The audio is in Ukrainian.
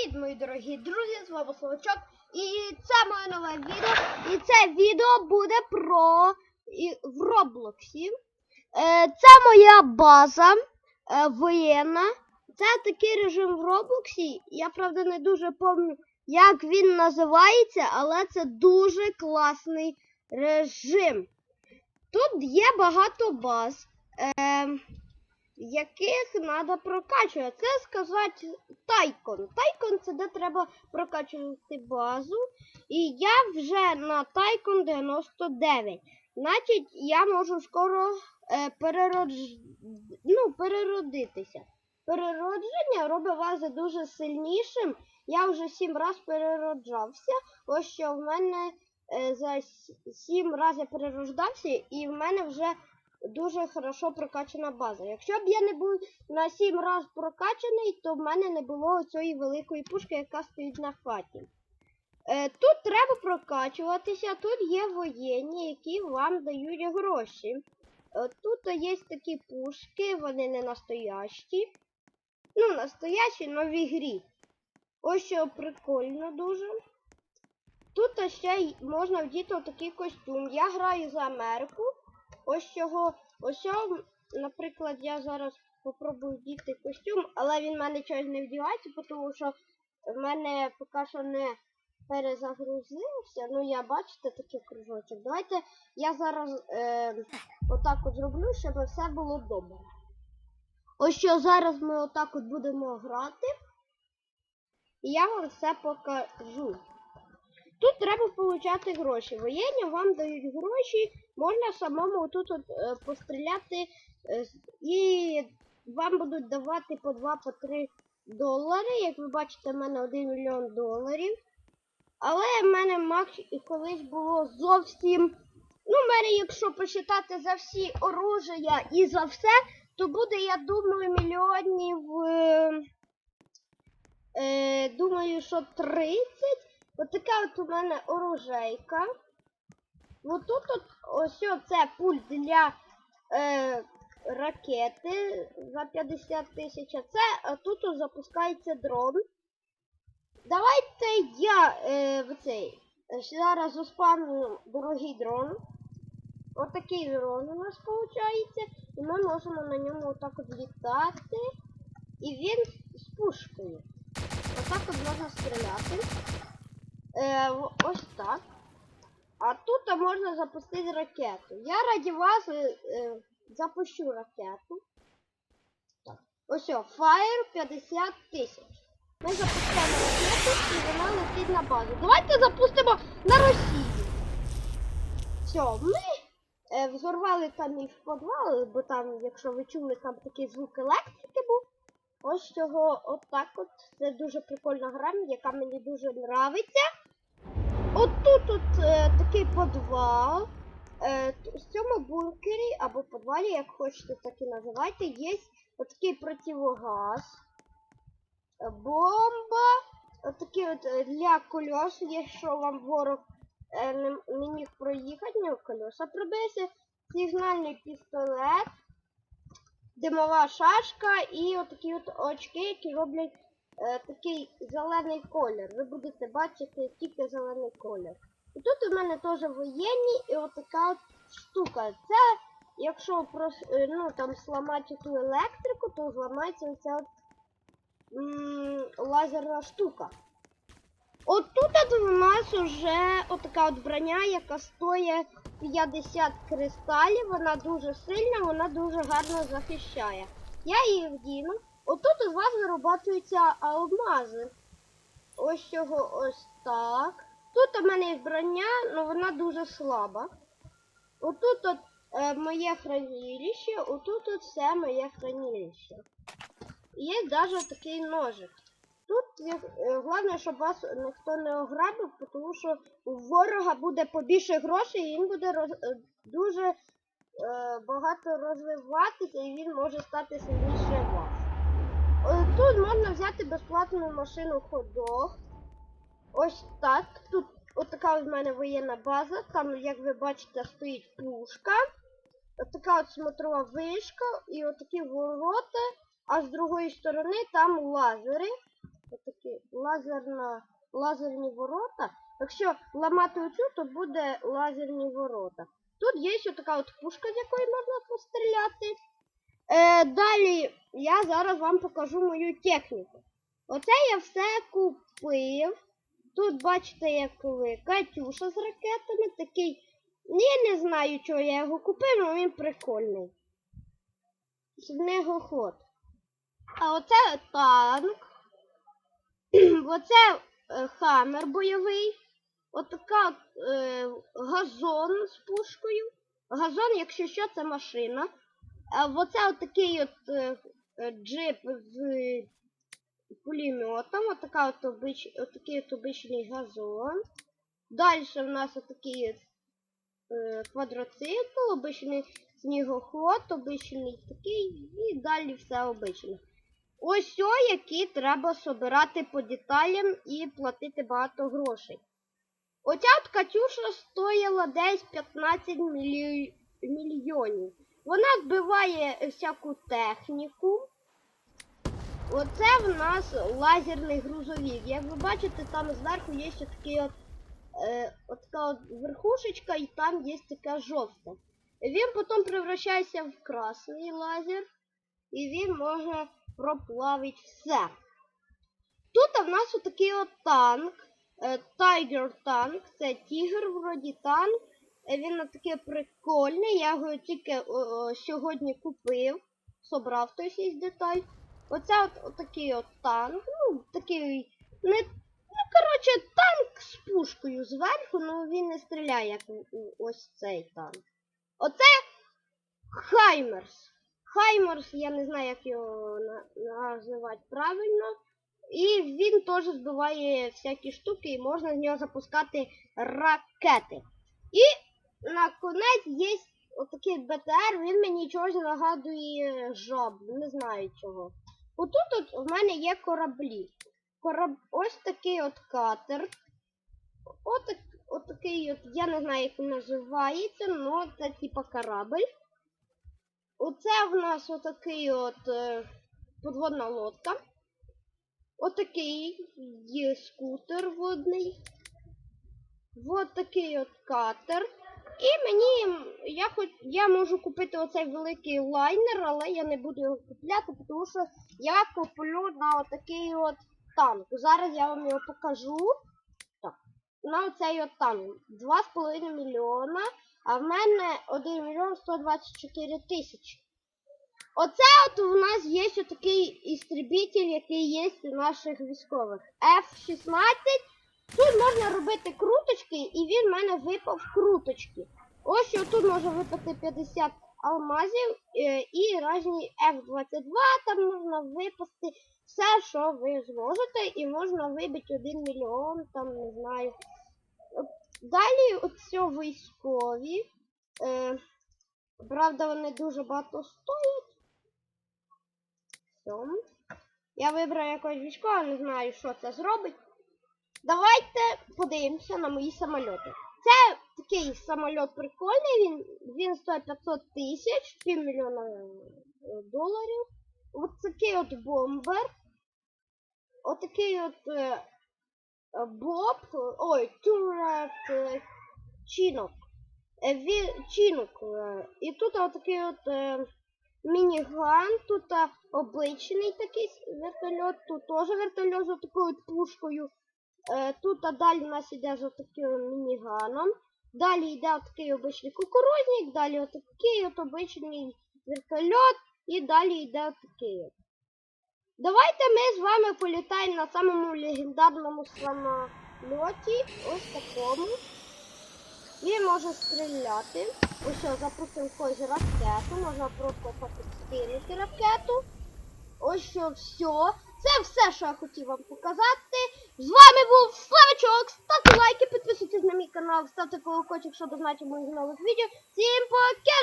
Привіт, мої дорогі друзі! З вами Словачок. І це моє нове відео. І це відео буде про і, в Роблоксі. Е, це моя база е, воєнна. Це такий режим в Роблоксі. Я правда не дуже пам'ятаю, як він називається, але це дуже класний режим. Тут є багато баз. Е, яких треба прокачувати. Це сказати Тайкон. Тайкон це де треба прокачувати базу. І я вже на Тайкон 99. Значить, я можу скоро е, переродж... ну, переродитися. Переродження робить вас дуже сильнішим. Я вже сім разів перероджався. Ось що в мене е, за сім разів я перерождався, і в мене вже дуже хорошо прокачана база. Якщо б я не був на 7 раз прокачаний, то в мене не було цієї великої пушки, яка стоїть на хаті. Е, тут треба прокачуватися, тут є воєнні, які вам дають гроші. Е, тут є такі пушки, вони не настоящі. Ну, настоящі, але в ігрі. Ось що прикольно дуже. Тут ще можна вдіти отакий костюм. Я граю за Америку. Ось чого, ось цього, наприклад, я зараз попробую вдіти костюм, але він в мене чогось не вдівається, тому що в мене поки що не перезагрузився. Ну, я бачите такий кружочок. Давайте я зараз е, отак от зроблю, щоб все було добре. Ось що зараз ми отак от будемо грати. І я вам все покажу. Тут треба получати гроші. Воєнні вам дають гроші, можна самому тут от, е, постріляти е, і вам будуть давати по 2 по 3 долари. Як ви бачите, в мене 1 мільйон доларів. Але в мене макс і колись було зовсім. Ну, в мене, якщо посчитати за всі оружия і за все, то буде, я думаю, мільйонів. Е, е, думаю, що 30. От така от у мене оружейка. Отут от ось це пульт для е, ракети за 50 тисяч. А це тут от запускається дрон. Давайте я е, в цей зараз заспамлю дорогий дрон. Отакий дрон у нас виходить. І ми можемо на ньому отак от літати. І він з пушкою. Отак от можна стріляти. Е, ось так. А тут можна запустити ракету. Я раді вас е, е, запущу ракету. Так. Ось Fire 50 тисяч. Ми запускаємо ракету і вона летить на базу. Давайте запустимо на Росію. Все, ми е, взорвали там і в підвал, бо там, якщо ви чули, там такий звук електрики був. Ось цього отак от. Це дуже прикольна гра, яка мені дуже нравиться. От тут е, такий підвал. Е, в цьому бункері або підвалі, як хочете, так і називайте, є отакий противогаз, бомба, отакий от е, для кольос, якщо вам ворог е, не, не міг проїхати, в нього колеса пробилися, сигнальний пістолет, димова шашка і отакі от очки, які роблять такий зелений колір. Ви будете бачити тільки зелений колір. І тут у мене теж воєнні і отака от штука. Це, якщо е, ну, там сламати ту електрику, то зламається оця от, лазерна штука. От тут от у нас вже отака от броня, яка стоїть 50 кристалів, вона дуже сильна, вона дуже гарно захищає. Я її вдіну. Отут у вас вироблюються алмази. Ось цього ось так. Тут у мене є броня, але вона дуже слаба. Отут от е, моє хранилище, отут от все моє хранилище. Є навіть такий ножик. Тут е, головне, щоб вас ніхто не ограбив, тому що у ворога буде побільше грошей, і він буде роз, е, дуже е, багато розвиватися, і він може стати. Е, Тут можна взяти безплатну машину ходок. Ось так. Тут отака от в мене воєнна база. Там, як ви бачите, стоїть пушка. Отака от смотрова вишка і отакі ворота. А з другої сторони там лазери. отакі лазерна, лазерні ворота. Якщо ламати оцю, то буде лазерні ворота. Тут є ще така от пушка, з якої можна постріляти. Е, далі я зараз вам покажу мою техніку. Оце я все купив. Тут бачите, як ви Катюша з ракетами. Такий. Я не знаю, чого я його купив, але він прикольний. Снегоход. А оце танк. оце е, хаммер бойовий. Отака от, е, газон з пушкою. Газон, якщо що, це машина. Оце отакий от е, е, джип з пулеметом. Отака от обич... отакий от обичний газон. Далі в нас отакий от, е, квадроцикл, обичний снігоход, обичний такий, і далі все обичне. Ось о, які треба собирати по деталям і платити багато грошей. Оця от Катюша стоїла десь 15 мільй... мільйонів. Вона збиває всяку техніку. Оце в нас лазерний грузовик. Як ви бачите, там зверху є ще такий от, е, от така от верхушечка, і там є така жовта. Він потім превращається в красний лазер, і він може проплавити все. Тут в нас отакий от танк. Tiger танк. Це тігр вроді танк. Він таке прикольний. Я його тільки о, о, сьогодні купив. Собрав той є деталь. Оце от, от такий от танк. Ну, такий. Не, ну, коротше, танк з пушкою зверху, ну він не стріляє, як ось цей танк. Оце Хаймерс. Хаймерс, я не знаю, як його називати правильно. І він теж збиває всякі штуки, і можна з нього запускати ракети. І на конець є отакий БТР, він мені чогось нагадує жаб, не знаю чого. Отут от в мене є кораблі. Кораб... Ось такий от катер. Отак, отакий от, я не знаю, як він називається, але це типа корабль. Оце в нас отакий от е, подводна лодка. Отакий є скутер водний. Вот такий от катер. І мені я хоч я можу купити оцей великий лайнер, але я не буду його купляти, тому що я куплю на отакий от танк. Зараз я вам його покажу. Так. На оцей от танк. 2,5 мільйона, а в мене 1 мільйон 124 тисячі. Оце от у нас є ще такий істребитель, який є у наших військових. F-16. Тут можна робити круточки, і він в мене випав круточки. Ось тут може випати 50 алмазів е, і різні F-22, там можна випасти все, що ви зможете, і можна вибити 1 мільйон, там не знаю. Далі оце військові. Е, правда, вони дуже багато стоять. Все. Я вибрав якогось військового, не знаю, що це зробить. Давайте подивимося на мої самольоти. Це такий самольот прикольний, він, він стоїть 500 тисяч, півмільйона е, доларів. Ось такий от бомбер. Отакий от е, е, боб. Ой, турет е, чинок. Е, ві- чинок. е. І тут отакий от е, мініган, тут обичний такий вертольот, тут теж вертольот з такою от пушкою. Е, Тут далі у нас іде з таким мініганом. Далі йде такий обичний кукурузник, далі отакий от обичний вертольот і далі йде отакий. Давайте ми з вами політаємо на самому легендарному самольоті. Ось такому. Він може стріляти. Ось запустимо якусь ракету. Можна просто підстрілити ракету. Ось що все. Це все, що я хотів вам показати. З вами був Славичок. Ставте лайки, підписуйтесь на мій канал, ставте колокольчик, щоб знати моїх нових відео. Всім пока!